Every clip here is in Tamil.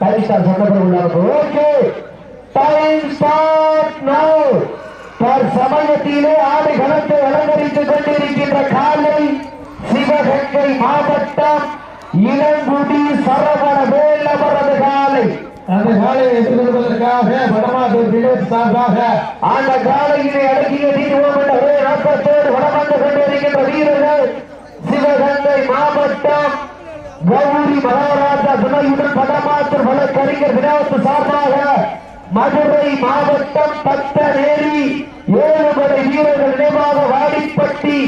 டைம் சொன்னபடி உள்ளார்கள் ஓகே டைம் ஸ்டார்ட் நவ் சமயத்திலே ஆடு களத்தை அலங்கரித்துக் கொண்டிருக்கின்ற காலை சிவகங்கை மாவட்டம் இளங்குடி சரவண வேலவரது காலை. அந்த காலையை எதிர்கொள்வதற்காக வடமாதூர் வினோத் சார்பாக அந்த காலையிலே அடக்கிய தீர்வோம் என்ற ஒரே நோக்கத்தோடு வடமந்து கொண்டிருக்கின்ற வீரர்கள். சிவகங்கை மாவட்டம் கௌரி மகாராஜா துணையுடன் படமாற்று வழக்கறிஞர் வினோத் சார்பாக மதுரை மாவட்டம் பத்தநேரி ஏழுமலை வீரர்கள் நினைவாக வாடிப்பட்டி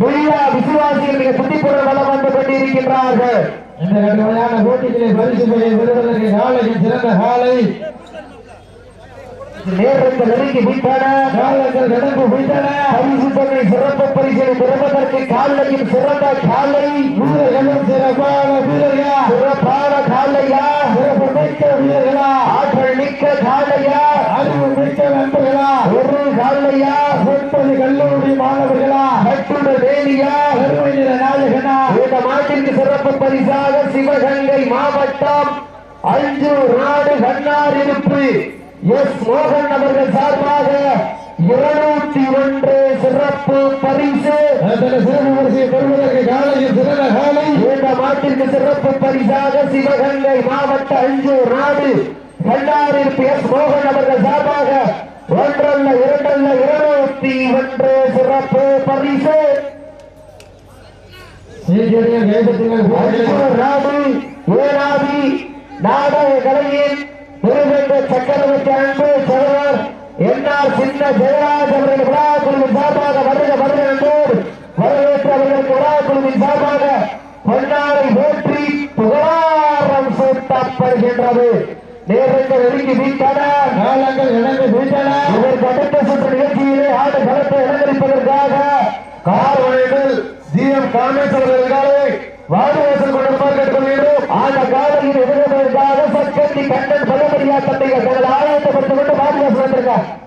பில்லா விசுவாசிகள் மிக சுத்திப்புறம் வளம் வந்து கொண்டிருக்கின்றார்கள். இந்த கடுமையான போட்டிகளை பரிசு பெற பெறுவதற்கு காலையின் சிறந்த காலை நேரத்தை நெருங்கி விட்டன காலங்கள் நடந்து விட்டன பரிசு தொகை சிறப்பு பரிசை பெறுவதற்கு காலையில் சிறந்த காலை. வீரர்களும் சிறப்பான வீரர்களா? சிறப்பான காலையா? சிறப்பு மிக்க வீரர்களா? ஆற்றல் மிக்க காலையா? அறிவு மிக்க நண்பர்களா? ஒரு காலையா? முப்பது கல்லூரி மாணவர்களா? கட்டுட வேலியா பெருமை நிற நாயகனா? இந்த மாட்டிற்கு சிறப்பு பரிசாக சிவகங்கை மாவட்டம் அஞ்சு நாடு கண்ணார் இருப்பு எஸ் மோகன் அவர்கள் சார்பாக இருநூத்தி ஒன்று சிறப்பு பரிசு. பெறுவதற்கு காலையின் சிறந்த காலை. இந்த மாட்டிற்கு சிறப்பு பரிசாக சிவகங்கை மாவட்ட அஞ்சூர் நாடு. கண்ணாரில் பி எஸ் மோகன் அவர்கள் சார்பாக ஒன்றல்ல இரண்டல்ல இருநூத்தி ஒன்று சிறப்பு பரிசு. நாடு ஏனாதி நாடக கலையின் நிறுவன சக்கரவர்த்தி அன்பு சகோதரர் என்ஆர் சின்ன ஜெயராஜ் அவர்கள் விழாக்குழுவின் சார்பாக வருக வருக என்போடு வரவேற்று அவர்களுக்கு விழாக்குழுவின் சார்பாக பொன்னாரை போற்றி புகழாரம் சூட்டப்படுகின்றது. நேரங்கள் நெருங்கி வீட்டன காலங்கள் நடந்து விட்டன. இதற்கு அடுத்த சுற்று நிகழ்ச்சியிலே ஆடு களத்தை அலங்கரிப்பதற்காக கார்வனைகள் ஜி எம் காமேஸ்வரர்களுக்காக வாதுவாசல் கொண்டிருப்பார் கேட்டுக்கொள்கிறோம். அந்த காலையில் எதிர்ப்பதற்காக சக்கத்தி கண்ணன் பலமரியா தந்தைகள் தங்கள் ஆயத்தப்படுத்திக் கொண்டு வாதுவாசல் வந்திருக்கார்.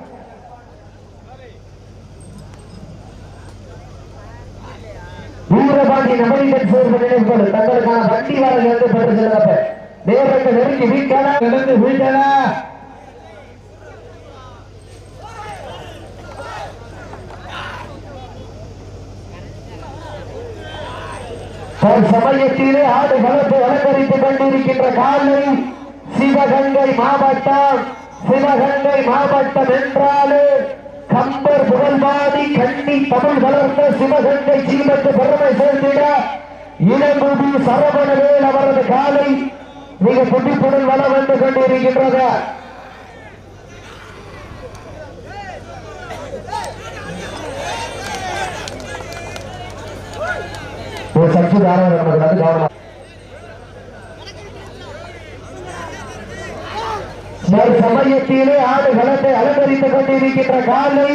வீரபாண்டி நபரிகள் சேர்ந்த நினைவுகள். தங்களுக்கான வண்டி வாரல் என்று பெற்று செல்லப்ப. நேரங்கள் நெருங்கி வீட்டான. நடந்து விட்டன. தற்சமயத்திலே ஆடு களத்தை அலங்கரித்துக் கொண்டிருக்கின்ற காலை சிவகங்கை மாவட்டம் சிவகங்கை மாவட்டம் என்றாலே கம்பர் புகழ்வாதி கண்ணி தமிழ் வளர்ந்த சிவகங்கை ஜீவத்து பெருமை சேர்ந்திட இளமுதி சரவணவேல் அவரது காலை மிக துடிப்புடன் வளம் வந்து கொண்டிருக்கின்றது ஒரு சற்று தாராளம் கவனம் சமயத்திலே ஆடு களத்தை அலங்கரித்துக் கொண்டிருக்கின்ற காலை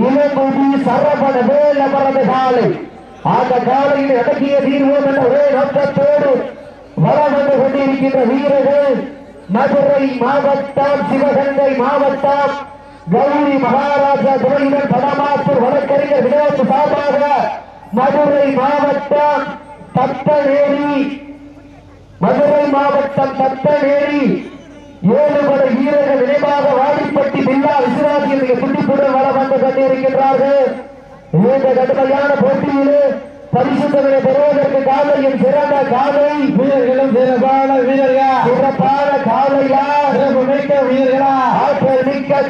இளமுடி சரவண வேல் காலை அந்த காலையில் அடக்கிய தீர்வோம் என்ற ஒரே நோக்கத்தோடு வளம் வந்து கொண்டிருக்கின்ற வீரர்கள் மதுரை மாவட்டம் சிவகங்கை மாவட்டம் கௌரி மகாராஜா துறையினர் படமாத்தூர் வழக்கறிஞர் வினோத் சார்பாக மதுரை மாவட்டம் தத்தநேரி மதுரை மாவட்டம் தத்தநேரி ஏழுபடை வீரர்கள் நினைவாக வாடிப்பட்டி பில்லா விசுவாசிகள் மிக துண்டிப்புடன் வர வந்து கொண்டிருக்கின்றார்கள். இந்த கடுமையான போட்டியிலே பரிசுத்தங்களை பெறுவதற்கு காலையும் சிறந்த காலை. வீரர்களும் சிறப்பான வீரர்களா? சிறப்பான காலையா? சிறப்பு மிக்க வீரர்களா?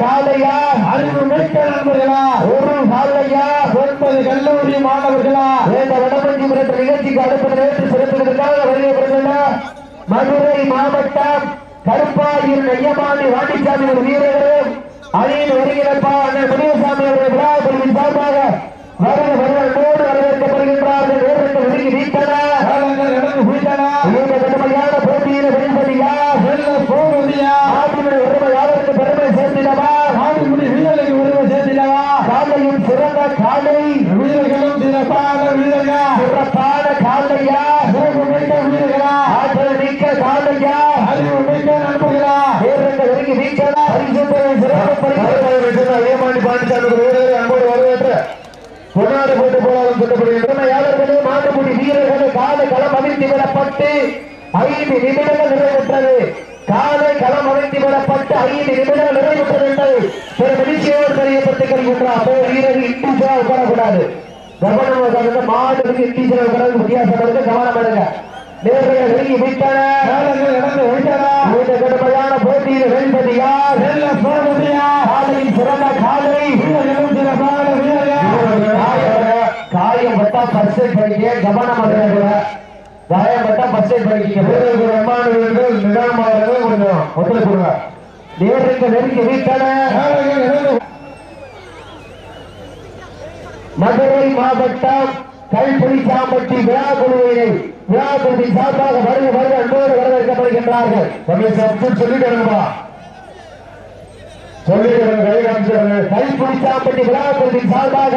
காலையா? அறிவு மிக்க நண்பர்களா? ஒரு காலையா? ஒன்பது கல்லூரி மாணவர்களா? இந்த வடமஞ்சிபுரத்து நிகழ்ச்சிக்கு அடுத்த நேற்று சிறப்பிற்காக வருகிறவர்கள் மதுரை மாவட்டம் கருப்பாயூர் நெய்யமாண்டி வாண்டிச்சாமி ஒரு வீரர்களும் அணியில் வருகிறப்பா அண்ணன் முனியசாமி அவர்கள் விழா குழுவின் சார்பாக வருக வருவர்களோடு வரவேற்கப்படுகின்றார்கள். நேரத்தில் வீட்டன? காலங்கள் நடந்து விட்டன இந்த கடுமையான போட்டியில் வெல்வதியா? வெல்ல போவதியா? நாட்டினுடைய பெருமை யாருக்கு பெருமை சேர்த்திடவா ஆடுமுடி வீரர்களுக்கு உரிமை சேர்த்திடவா காலையும் சிறந்த காலை வீரர்களும் சிறப்பான வீரர்களா சிறப்பான காலையா சிறப்பு மிக்க வீரர்களா ஆற்றல் மிக்க காலையா அறிவு மிக்க நண்பர்களா நேரங்கள் ஒதுக்கி வீட்டன பரிசுத்தரை சிறப்பு பரிசு ஏமாண்டி பாண்டிச்சாமி வீரர்களை அன்போடு வரவேற்று பொன்னாடு போட்டு போராடும் சொல்லப்படுகின்றன யாதர்களே மாட்டுக்குடி வீரர்கள் காலை களம் அமைத்து விடப்பட்டு ஐந்து நிமிடங்கள் நிறைவேற்றது ஐந்து நிமிடங்கள் நிறைவுற்றது என்பதை ஒரு மகிழ்ச்சியோடு தெரியப்பட்டுக் கொள்கின்றார் அப்போ வீரர்கள் இண்டிவிஜுவலா உட்காரக்கூடாது கவனம் உட்கார்ந்து மாடுக்கு இண்டிவிஜுவலா உட்கார்ந்து வித்தியாசம் கவனம் எடுங்க நேர்கள் நெருங்கி விட்டன. காலங்கள் நடந்து விட்டன இந்த கடுமையான போட்டியில் வெல்வது யார்? வெல்ல போவதையா காலையில் சிறந்த காலை வீரர்களும் சிறப்பான வீரர்கள் காயம் காயம் பட்டா ஃபர்ஸ்ட் எய்ட் பண்ணிக்க கவனம் பண்ணுங்க காயம் பட்டா ஃபர்ஸ்ட் எய்ட் பண்ணிக்க வீரர்கள் எம்மானவர்கள் நிதானமானவர்கள் கொஞ்சம் ஒத்துழைப்பு கொடுங்க நேருக்கு நெருங்கி விட்டன. மதுரை மாவட்டம் கைப்பிடிச்சாம்பட்டி விழாக்குழுவினை விழாக்குழுவின் சார்பாக வருக வருக அன்போடு வரவேற்கப்படுகின்றார்கள். சொல்லிட்டு சொல்லிட்டு கை காமிச்சிருங்க கைப்பிடிச்சாம்பட்டி விழாக்குழுவின் சார்பாக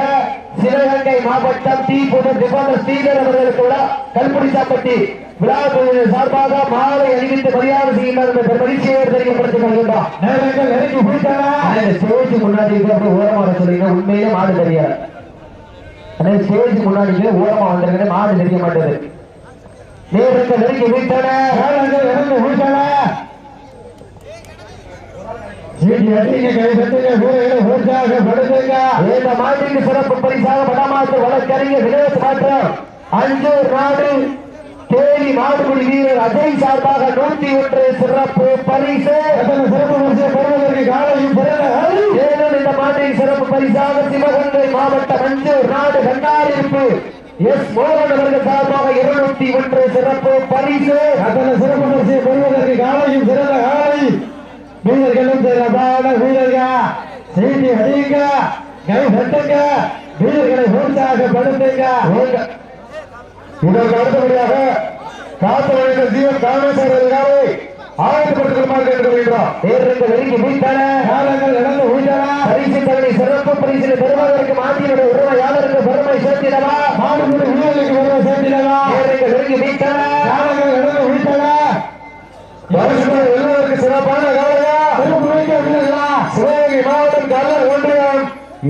சிவகங்கை மாவட்டம் தீபுதர் திபந்த ஸ்ரீதர் அவர்களுக்கு விழா கல்பிடிச்சாம்பட்டி விழாக்குழுவின் சார்பாக மாலை அணிவித்து மரியாதை செய்கின்றார் என்ற மகிழ்ச்சியோடு தெரியப்படுத்திக் கொள்கின்றார் நேரங்கள் நெருங்கி விட்டன ஸ்டேஜ் முன்னாடி இருக்கிற ஓரமாக சொல்றீங்க உண்மையிலே மாடு தெரியாது. ஸ்டேஜ் முன்னாடி இருக்கிற ஓரமா வந்திருக்கிற மாடு தெரிய மாட்டேது. நேரத்தை நெருங்கி விட்டன நடந்து விட்டன இந்த மாட்டிற்கு சிறப்பு பரிசாக வடமாற்று வழக்கறிஞர் வினோத் மாற்றம் அஞ்சூர் நாடு தேனி மாடுபிடி வீரர் அஜய் சார்பாக நூத்தி ஒன்று சிறப்பு பரிசு. அத்தனை சிறப்பு பரிசை பெறுவதற்கு காலையும் மேலும் இந்த மாட்டின் சிறப்பு பரிசாக சிவகங்கை மாவட்டம் அஞ்சூர் நாடு கண்ணாரிப்பு எஸ் மோகன் அவர்கள் சார்பாக இருநூத்தி ஒன்று சிறப்பு பரிசு. அத்தனை சிறப்பு பரிசை பெறுவதற்கு காலையும் சிறந்த காலை. வீரர்களும் சிறப்பான வீரர்கள். சீட்டி அடிங்க கை தட்டுங்க. வீரர்களை உற்சாகப்படுத்துங்க. இதற்கு அடுத்தபடியாக காத்தவழிந்த ஜீவன் காமேஸ்வரர்களை ஆயத்தப்படுத்துமாறு கேட்டுக்கொள்கின்றோம் நேருக்கு நெருங்கி மீட்டன காலங்கள் நடந்து விட்டன பரிசு தகுதி சிறப்பு பரிசினை பெறுவதற்கு மாட்டினுடைய உரிமையாளருக்கு பெருமை சேர்த்திடவா மாடுபடி வீரர்களுக்கு வருவ சேர்த்திடவா நேருக்கு நெருங்கி மீட்டன காலங்கள் நடந்து விட்டன வருஷம் எல்லோருக்கு சிறப்பான காலையா சிறப்பு மிக்க வீரர்களா சிவகங்கை மாவட்டம் கல்லர் ஒன்றியம்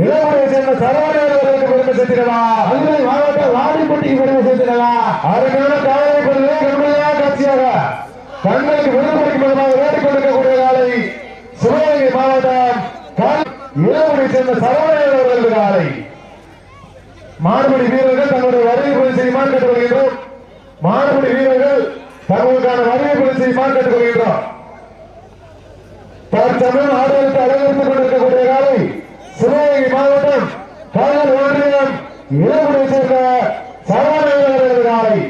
இளமுறை சேர்ந்த சரவணர்களுக்கு பெருமை சேர்த்திடவா மதுரை மாவட்டம் வாடிப்பட்டிக்கு வருவ சேர்த்திடவா அருமையான காலை பொருளே கடுமையான காட்சியாக. தங்களுக்கு விருதுபடிக்கு மூலமாக வேடிக் காலை சிவகங்கை மாவட்டம் கல் சேர்ந்த சரவணர்கள் அவர்களது காலை. மாறுபடி வீரர்கள் தங்களுடைய வருகை பதிவு செய்யுமாறு கேட்டுக்கொள்கின்றோம் மாறுபடி வீரர்கள் தங்களுக்கான வருகை பதிவு செய்யுமாறு கேட்டுக்கொள்கின்றோம் தற்சமயம் ஆடுகளுக்கு அலங்கரித்துக் கொண்டிருக்கக்கூடிய காலை சிவகங்கை மாவட்டம் கல்லூர் ஒன்றியம் இளமுறை சேர்ந்த சரவணர்கள் காலை.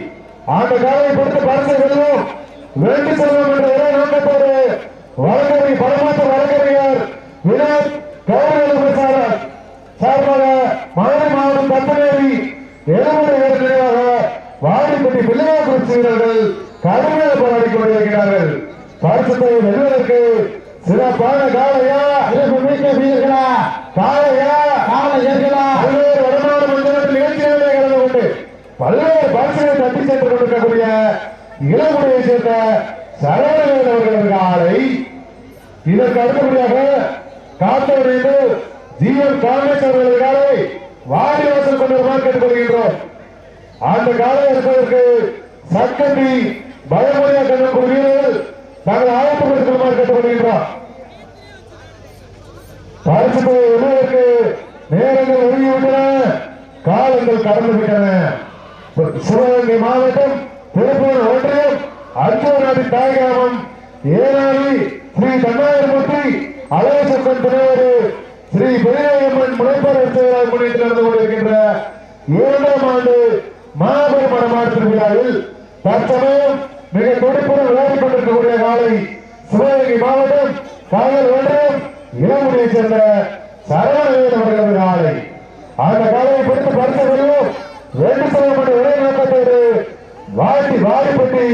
அந்த காலையை பொறுத்து பரிசை வெல்வோம். வேண்டி செல்வோம் என்ற நோக்கத்தோடு வழக்கறி பரமாற்ற வழக்கறிஞர் வினோத் கௌரவ பிரசாரர் சார்பாக மதுரை மாவட்டம் தத்தநேரி எழுமுறை நினைவாக வாடிப்பட்டி பிள்ளையாக்குறிச்சி வீரர்கள் கடுமையாக போராடி கொண்டிருக்கிறார்கள் பரிசுத்தை வெல்வதற்கு சிறப்பான காலையா சிறப்பு மிக்க வீரர்களா? காலையா காலை ஏற்களா பல்வேறு வருமான மண்டலத்தில் நிகழ்ச்சிகளிலே கலந்து கொண்டு பல்வேறு பரிசுகளை தட்டி சென்று கொண்டிருக்கக்கூடிய இளமுறையை சேர்ந்த சரவணன் அவர்களது ஆலை இதற்கு அடுத்தபடியாக காத்தவரைந்து ஜீவன் காங்கிரஸ் அவர்களது காலை வாரி வாசல் கொண்டு கேட்டுக்கொள்கின்றோம். அந்த காலை இருப்பதற்கு சக்கண்டி பயமுறையாக கண்ணன் வீரர்கள் தாங்கள் ஆயத்தப்படுத்திக் கேட்டுக்கொள்கின்றோம். பரிசுத்தை உணவுக்கு நேரங்கள் ஒழுங்கிவிட்டன காலங்கள் கடந்து விட்டன. சிவகங்கை மாவட்டம் திருப்பூர் ஒன்றியம் அஞ்சூராடி தாய்கிராமம் ஏனாடி ஸ்ரீ தன்னாயிரமூர்த்தி அலேசப்பன் துணையோடு ஸ்ரீ பெரியம்மன் முனைப்பார் உற்சவராக முன்னிட்டு நடந்து கொண்டிருக்கின்ற இரண்டாம் ஆண்டு மாபெரும் மனமாடு திருவிழாவில் தற்சமயம் மிக துடிப்புடன் விளையாடிக் கொண்டிருக்கக்கூடிய காலை சிவகங்கை மாவட்டம் காவல் ஒன்றியம் இளமுடியை சேர்ந்த சரவணவேல் அவர்களது காலை. அந்த காலையை பிடித்து பரிசு வருவோம் வேண்டு செய்யப்பட்ட என்ற ஒரே நோக்கத்தோடு வாட்டி வாடிப்பட்டி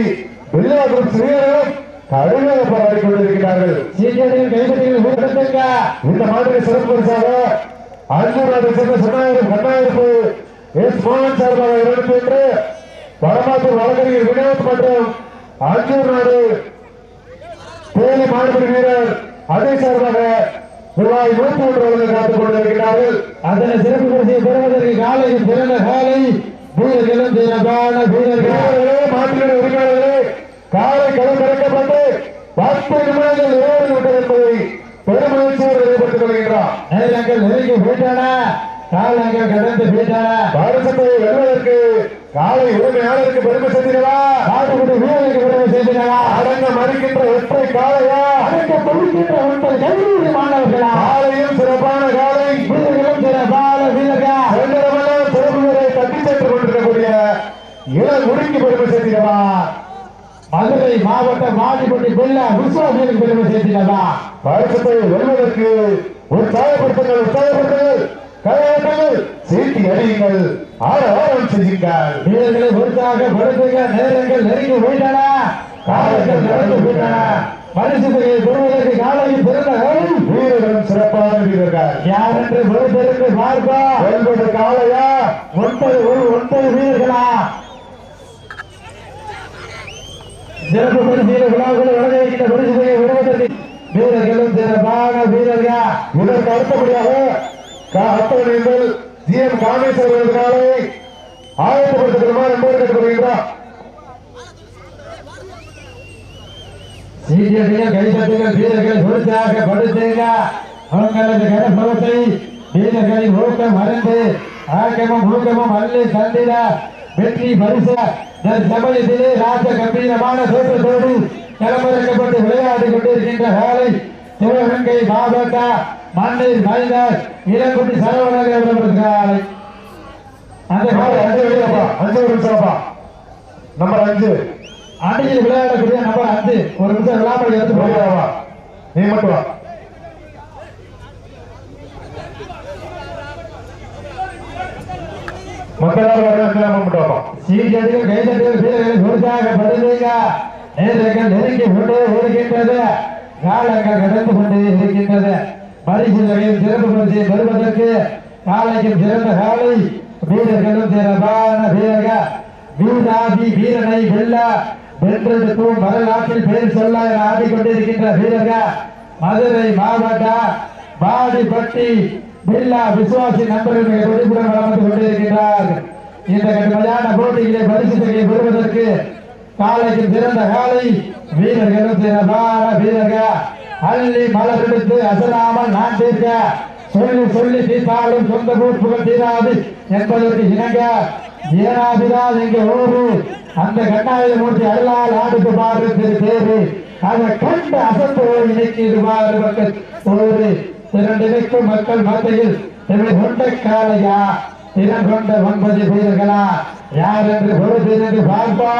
குரூப் வீரர்களும் கடுமையாக போராடி கொண்டிருக்கிறார்கள். சீட்டியடிகள் கைப்பற்றிகள் இந்த மாதிரி சிறப்பு பரிசாக அஞ்சூர் நாட்டை சேர்ந்த சொன்னாயிரம் கண்ணாயிரப்பு எஸ் மோகன் சார்பாக இருநூத்தி ஒன்று வடமாத்தூர் வழக்கறிஞர் வினோத் மற்றும் அஞ்சூர் நாடு தேனி மாடுபடி வீரர் அதே சார்பாக ரூபாய் நூத்தி ஒன்று வழங்க காத்துக் கொண்டிருக்கிறார்கள். அதனை சிறப்பு பரிசை பெறுவதற்கு காலையும் பிறந்த காலை வீரர்களும் சிறப்பான வீரர்கள். மாட்டினுடைய உரிமையாளர்களே காலை களம் திறக்கப்பட்டு பத்து நிமிடங்கள் நிறைவு விட்டது என்பதை பெருமகிழ்ச்சியோடு வெளிப்பட்டுக் கொள்கின்றார். நேரங்கள் நெருங்கி போயிட்டன? காலங்கள் கடந்து போயிட்டன? பரிசத்தை வெல்வதற்கு காலை உரிமையாளருக்கு பெருமை சேர்த்தினவா காட்டுக்குடி வீரருக்கு விடுதலை செய்தினவா அடங்க மறுக்கின்ற ஒற்றை காளையா? அடக்க தொழுகின்ற ஒன்பது கல்லூரி மாணவர்களா? காலையும் சிறப்பான காலை வீரர்களும் சிறப்பான வீரர்களா வெள்ளமெல்லாம் சிறப்புகளை தட்டி சென்று கொண்டிருக்கக்கூடிய இளம் முடிக்கு பெருமை சேர்த்தினவா மதுரை மாவட்ட மாடிப்பட்டி பிள்ளை விஸ்வாசிகளுக்கு பெருமை சேர்த்தினவா பரிசத்தை வெல்வதற்கு உற்சாகப்படுத்துங்கள் உற்சாகப்படுத்துங்கள். கையாட்டுங்கள் சீட்டி அடியுங்கள் ஆரவாரம் செய்யுங்கள் வீரர்களை நேரங்கள் நெருங்கி போயிட்டன. காலங்கள் நடந்து போயிட்டன. பரிசு பெறுவதற்கு காலையில் பிறந்த வீரர்கள் சிறப்பான வீரர்கள். யார் என்று பொறுத்திருந்து பார்ப்பா வெல்வது ஒன்பது ஒரு ஒன்பது வீரர்களா? சிறப்பு பரிசீல விழாக்களை வழங்க வைக்கின்ற பரிசுகளை விடுவதற்கு வீரர்களும் சிறப்பான வீரர்கள். இதற்கு அடுத்தபடியாக அத்தவணைகள் ஜி எம் காமேஸ்வரர் காலை ஆயத்தப்படுத்துகிறோமா என்பது கேட்டுக்கொள்கின்றார் சீக்கிரத்தில் கைதட்டுங்கள் வீரர்கள் உற்சாகப்படுத்துங்க அவங்களது கனபவத்தை வீரர்களின் ஊக்கம் ஆக்கமும் ஊக்கமும் அள்ளி தந்திட வெற்றி பரிசு சமயத்திலே ராஜ கம்பீரமான தோற்றத்தோடு களமிறக்கப்பட்டு விளையாடி கொண்டிருக்கின்ற வேலை சிவகங்கை மாவட்ட மண்ணில் மைதார் இளங்குட்டி சரவணர்கள் காலை அந்த நம்பர் அஞ்சு வெளியப்பா அஞ்சு ஒரு நிமிஷம்ப்பா. நம்பர் அஞ்சு. அடியில் விளையாடக்கூடிய நம்பர் அஞ்சு. ஒரு நிமிஷம் விழாமல் எடுத்து வெளியே நீ மட்டும் வா. மக்களால் வரவேற்கலாம் வர நம்ம மட்டும் வாப்பா சீக்கிரத்தில் கைதட்டில் வீரர்கள் உற்சாகப்படுவீங்க நேரங்கள் நெருங்கி கொண்டே இருக்கின்றது காலங்கள் கடந்து கொண்டே இருக்கின்றது. பரிசு வகையில் சிறப்பு பரிசை பெறுவதற்கு காலைக்கும் சிறந்த காலை வீரர்களும் சிறப்பான வீரர்கள். வீராதி வீரனை வெல்ல வென்றெடுக்கும் வரலாற்றில் பெயர் சொல்ல என ஆடிக்கொண்டிருக்கின்ற வீரர்கள். மதுரை மாவட்ட பாடிப்பட்டி பில்லா விசுவாசி நண்பர்கள் மிக கொண்டிருக்கின்றார்கள். இந்த கடுமையான போட்டியிலே பரிசுகளை பெறுவதற்கு காலைக்கு திறந்த காலை வீரர்களும் சிறப்பான வீரர்கள் அள்ளி மலர் எடுத்து அசராமல் நாட்டிற்க சொல்லி சொல்லி தீர்த்தாலும் சொந்த பூப்புகள் தீராது என்பதற்கு இணங்க. ஏனாதிதான் எங்க ஊரு அந்த கண்ணாய மூர்த்தி அருளால் ஆடுக்கு பாரு திரு தேரு. அதை கண்டு அசத்தோடு இன்னைக்கு இது பாரு மக்கள். ஊரு திரண்டிருக்கும் மக்கள் மத்தியில் இவை கொண்ட காலையா இடம் கொண்ட ஒன்பது வீரர்களா? யார் என்று பொறுத்து என்று பார்ப்பா.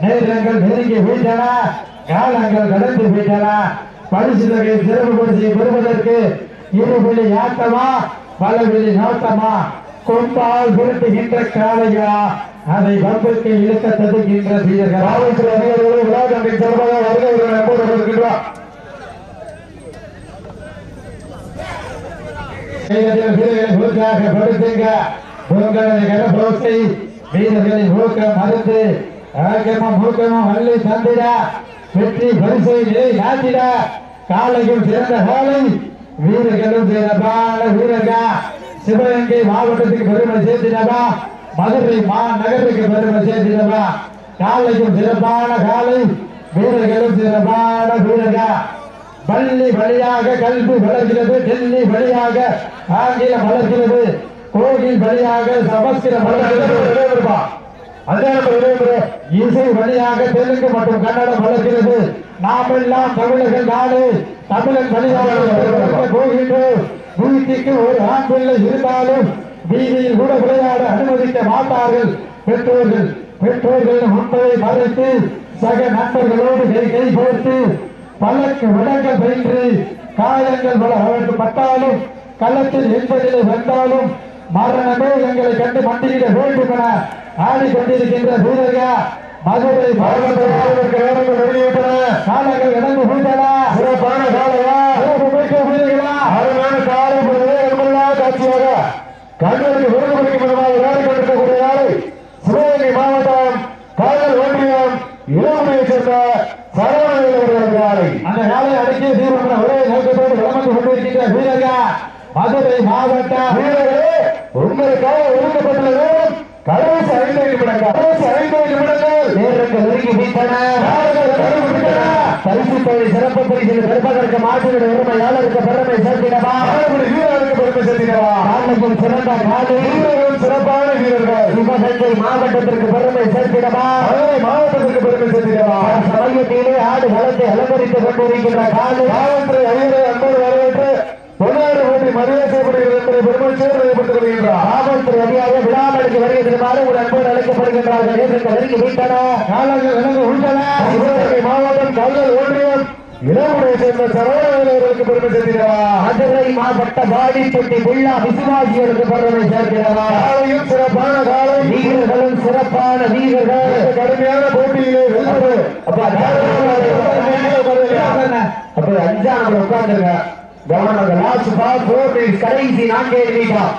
நேரங்கள் நெருங்கி விட்டன. காலங்கள் கடந்து விட்டன. பரிசு தொகை சிறப்பு பரிசை பெறுவதற்கு இருவெளி ஆட்டமா பலவெளி நோட்டமா? கொம்பால் புரட்டுகின்ற காலையா அதை வம்புக்கு இழுக்க தடுக்கின்ற வீரர்கள். காவல்துறை அதிகாரிகளை விழா கண்டின் சார்பாக வருகை ஒரு நம்பர் இருக்கின்றார் வீரர்கள் வீரர்களை உங்களது கரபோசை வீரர்களின் ஊக்கம் மருந்து ஆக்கமும் ஊக்கமும் அள்ளி தந்திட வெற்றி பரிசை நாட்டிட காலையும் சிறந்த காலை வீரர்களும் சிறப்பான வீரர்கள். சிவகங்கை மாவட்டத்துக்கு பெருமை சேர்த்தினவா மதுரை மாநகருக்கு பெருமை சேர்த்தினவா காலையும் சிறப்பான காலை வீரர்களும் சிறப்பான வீரர்கள். பள்ளி வழியாக கல்வி வளர்கிறது டெல்லி வழியாக ஆங்கிலம் வளர்கிறது. கோவில் வழியாக சமஸ்கிர வளர்கிறது இசை வழியாக தெலுங்கு மற்றும் கன்னடம் வளர்கிறது நாமெல்லாம் தமிழர்கள் நாடு. தமிழன் வழியாக வளர்க்க போகின்றோம். வீட்டுக்கு ஒரு ஆண் பிள்ளை இருந்தாலும் வீதியில் கூட விளையாட அனுமதிக்க மாட்டார்கள். பெற்றோர்கள் பெற்றோர்கள் உண்மையை மறைத்து சக நண்பர்களோடு கை கை கோர்த்து பழக்க விடங்கள் பயின்று காயங்கள் பட்டாலும் களத்தில் என்பதிலே வந்தாலும் மரணமே எங்களை கண்டு மண்டியிட வேண்டும் என ஆடிக்கொண்டிருக்கின்ற வீரர்கள் மதுரை மாவட்டத்தில் நேரங்கள் வெளியிட்டன. காலங்கள் கடந்து போயிட்டன சிறப்பான காலையா? அருமையான காலை காட்சியாக கண்களுக்கு விருது விதமாக விளையாடி கொண்டிருக்கக்கூடிய ஆளை சிவகங்கை மாவட்டம் காதல் ஒன்றியம் இளமையை சேர்ந்த சரவணன் அவர்களது ஆலை அந்த காலை அடக்கிய தீர்மான ஒரே நோக்கத்தோடு விளம்பரம் கொண்டிருக்கின்ற வீரர்கள் மதுரை வீரர்களே உங்களுக்காக ஒதுக்கப்பட்டுள்ள நேரம் கடைசி ஐந்து நிமிடங்கள். கடைசி ஐந்து நிமிடங்கள். நேரங்கள் கடந்து விட்டன. பரிசு தொழில் சிறப்பு பரிசில் பெருமதற்கு மாற்றினுடைய உரிமையாளருக்கு பெருமை சேர்த்திடவா? வீரர்களுக்கு பெருமை சேர்த்திடவா? காலையில் சிறந்த காலை. வீரர்கள் சிறப்பான வீரர்கள். சிவகங்கை மாவட்டத்திற்கு பெருமை சேர்த்திடவா? மாவட்டத்திற்கு பெருமை சேர்த்திடவா? சமயத்திலே ஆடு களத்தை அலங்கரித்துக் கொண்டிருக்கின்ற காலை. காவல்துறை மரியாதை செய்யப்படுகிறது என்பதை பெருமை சேர்ந்து கொள்கின்றார். காவல்துறை அதிகாரி விழாமலுக்கு வருகை தருமாறு ஒரு அன்போடு அழைக்கப்படுகின்றார்கள். நெருங்கி வீட்டன? விலங்கு உள்ளன சிவகங்கை மாவட்டம் கல்லல் ஒன்றியம். இளமுறை சேர்ந்த சரவணர்களுக்கு பெருமை சேர்த்திடவா? மதுரை மாவட்ட வாடிப்பட்டி புள்ளா விசுவாசிகளுக்கு பெருமை சேர்க்கிறவா காலையும் சிறப்பான காலை. வீரர்களும் சிறப்பான வீரர்கள். கடுமையான போட்டியிலே வெல்வது. அப்ப அப்ப அஞ்சாம் கவனம் லாஸ்ட் பால் ஃபோர் மினிட்ஸ் கடைசி நான்கே நிமிடம்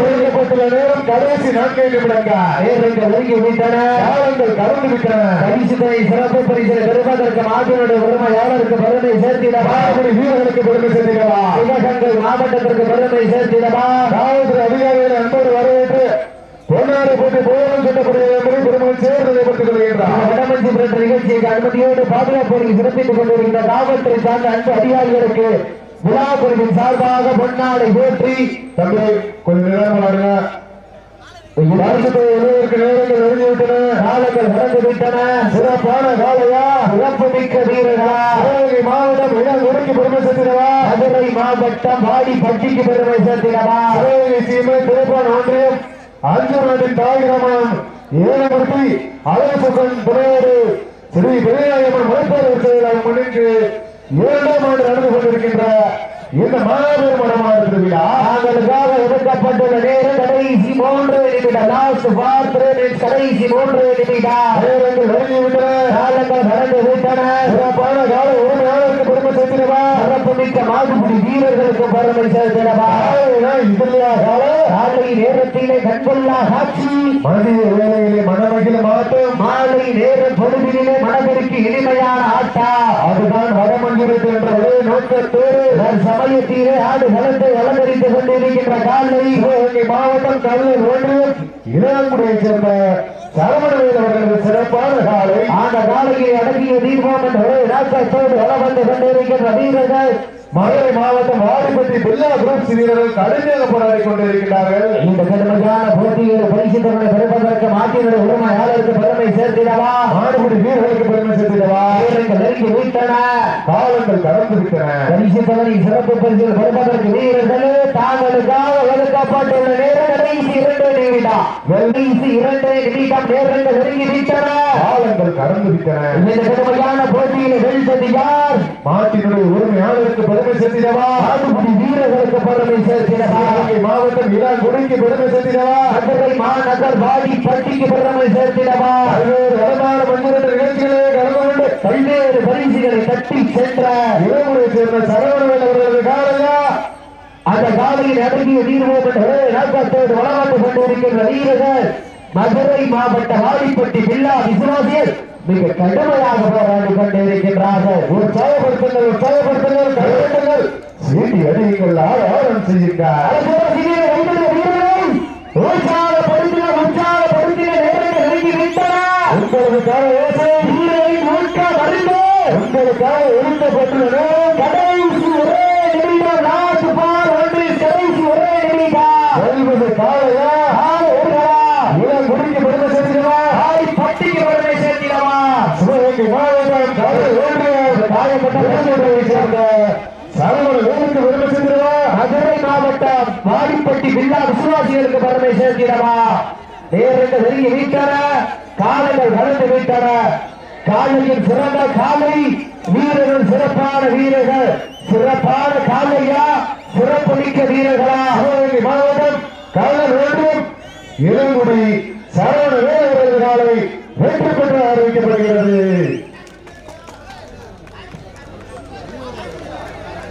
ஒதுக்கப்பட்டுள்ள நேரம் கடைசி நான்கை நிமிடங்கள் நேரங்கள் நெருங்கி விட்டன காலங்கள் கடந்து விட்டன. பரிசு சிறப்பு பரிசில் பெறுவதற்கு மாற்றினுடைய உரிமையாளருக்கு பெருமை சேர்த்திடவா வீரர்களுக்கு பெருமை சேர்த்திடவா சிவகங்கை மாவட்டத்திற்கு பெருமை சேர்த்திடவா காவல்துறை அதிகாரிகளை அன்போடு வரவேற்று பொன்னாடு போட்டி போதும் சொல்லப்படுகிறது என்பதை சேர்ந்து ஏற்பட்டுக் கொள்கின்றார். வடமஞ்சி பிறந்த நிகழ்ச்சிக்கு அனுமதியோடு பாதுகாப்பு சிறப்பித்துக் கொண்டிருக்கின்ற காவல்துறை சார்ந்த அன்பு அதிகாரிகளுக்கு விழா குழுவின் சார்பாக பொன்னாடை போற்றி தம்பி கொஞ்சம் நேரம் பாருங்க. வருஷத்தை எழுவதற்கு சிறப்பான காலையா சிறப்பு மிக்க வீரர்களா மாவட்டம் இடம் பெருமை சேர்த்திடவா. மதுரை மாவட்டம் வாடி பட்டிக்கு பெருமை சேர்த்திடவா. சீமை திருப்பான் ஒன்றியம் அஞ்சு நாட்டின் தாய் கிராமம் ஏழமூர்த்தி அழகுசன் துணையோடு ஸ்ரீ பெரியாயம்மன் மருத்துவ செயலாளர் முன்னின்று இரண்டாம் ஆண்டு நடந்து கொண்டிருக்கின்ற இந்த மாபெரும் மனமான திருவிழா. தாங்களுக்காக ஒதுக்கப்பட்டுள்ள நேரம் கடைசி மூன்று நிமிடம். லாஸ்ட் ஃபார் கடைசி மூன்று நிமிடம். நேரங்கள் நெருங்கிவிட்டன காலங்கள் கடந்து விட்டன. சிறப்பான கால உரிமையாளருக்கு பெருமை சேர்த்திடவா? சிறப்பு மிக்க மாடுபிடி வீரர்களுக்கு பெருமை சேர்த்திடவா? இதுலையா கால காலை நேரத்திலே கண்கொள்ளா காட்சி. மதிய வேலையிலே மனமகிழ மாட்டம் மாலை நேர பொழுதிலே மனதிற்கு இனிமையான ஆட்டா. அதுதான் வடமஞ்சிரத்து என்ற ஒரே நோக்கத்தோடு. சமயத்திலே ஆடு களத்தை அலங்கரித்துக் கொண்டிருக்கின்ற காலை. சிவகங்கை மாவட்டம் கல்லூர் ஒன்றியம் இளங்குடியைச் சேர்ந்த சரவணவேல் அவர்களது சிறப்பான காலை. அந்த காலையை அடங்கிய தீர்மானம் என்ற ஒரே நோக்கத்தோடு வளம் வந்து கொண்டிருக்கின்ற வீரர்கள். மதுரை மாவட்டம் வாடிப்பட்டி பில்லா குரூப்ஸ் வீரர்கள் கடுமையாக போராடி கொண்டிருக்கிறார்கள் இந்த கடுமையான போட்டியில் பரிசு பெறுவதற்கு மாற்றினுடைய உரிமையாளருக்கு பெருமை சேர்த்திடவா? மாடுபிடி வீரர்களுக்கு பெருமை சேர்த்திடவா வீரர்கள் நெருங்கி வீட்டன காலங்கள் கடந்து விட்டன பரிசு தொகை சிறப்பு பரிசில் பெறுவதற்கு வீரர்கள் தாங்களுக்காக ஒதுக்கப்பட்டுள்ள நேரம் கடைசி இரண்டு நிமிடம் கடைசி இரண்டு நிமிடம் நேரங்கள் நெருங்கி விட்டன காலங்கள் கடந்து விட்டன இந்த கடுமையான போட்டியில் வெல்வது யார்? மாட்டினுடைய உரிமையாளருக்கு பெருமை சேர்த்திடவா? மாடுபிடி வீரர்களுக்கு பெருமை சேர்த்திடவா? சிவகங்கை மாவட்டம் இளங்குடிக்கு பெருமை சேர்த்திடவா? மதுரை மாநகர் வாடி பட்டிக்கு பெருமை சேர்த்திடவா? பல்வேறு வடமான மண்ணிரட்டு நிகழ்ச்சிகளே கலந்து கொண்டு பல்வேறு பரிசுகளை தட்டி சென்ற இளமுறை சேர்ந்த சரவணவேல் அவர்களது காலையா? அந்த காலையில் அடங்கிய நீர்மோகன் நோக்கத்தோடு வளமாட்டு கொண்டிருக்கின்ற வீரர்கள் மதுரை மாவட்ட வாலிப்பட்டி பில்லா விசுவாசியர் மிக கடுமையாக போராடி கொண்டிருக்கின்றார்கள். உற்சாகப்படுத்துங்கள் உற்சாகப்படுத்துங்கள் கையெழுத்துங்கள் சீட்டி அடியுங்கள் ஆரம் செய்யுங்கள் அரசுவாசிகளை வைத்திருந்த வீரர்கள் உங்களுக்காக ஒழுங்கப்பட்டுள்ள கடைசி ஒரே நிமிடம் லாஸ்ட் பால் ஒன்று கடைசி ஒரே நிமிடம். வெல்வது காலையா இளம் குடிக்கு பெருமை சேர்க்கிறவா ஆய் பட்டிக்கு பெருமை சேர்த்திடவா? சிவகங்கை மாவட்டம் கலை ஒன்றியம் காயப்பட்ட சேர்ந்த சரவண வேலுக்கு பெருமை சேர்க்கிறவா மதுரை மாவட்டம் வாடிப்பட்டி வில்லா விசுவாசிகளுக்கு பெருமை சேர்த்திடவா? நேரங்கள் நெருங்கி வீட்டன காலங்கள் கடந்து விட்டன. காலையில் சிறந்த காலை வீரர்கள் சிறப்பான வீரர்கள். சிறப்பான காலையா? சிறப்புமிக்க வீரர்களா? சிவகங்கை மாவட்டம் கலர் வேண்டும் இளங்குடி சரவண வேலை காலை வெற்றி பெற்று அறிவிக்கப்படுகிறது.